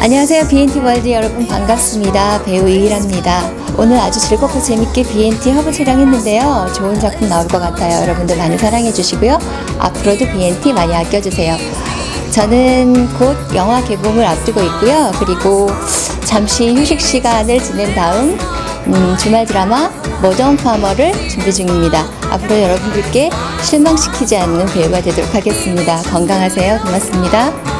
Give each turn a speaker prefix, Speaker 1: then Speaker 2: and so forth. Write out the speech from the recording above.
Speaker 1: 안녕하세요. BNT 월드 여러분 반갑습니다. 배우 이일합니다. 오늘 아주 즐겁고 재밌게 BNT 허브 촬영했는데요. 좋은 작품 나올 것 같아요. 여러분들 많이 사랑해 주시고요. 앞으로도 BNT 많이 아껴주세요. 저는 곧 영화 개봉을 앞두고 있고요. 그리고 잠시 휴식 시간을 지낸 다음 음, 주말 드라마 모던 파머를 준비 중입니다. 앞으로 여러분들께 실망시키지 않는 배우가 되도록 하겠습니다. 건강하세요. 고맙습니다.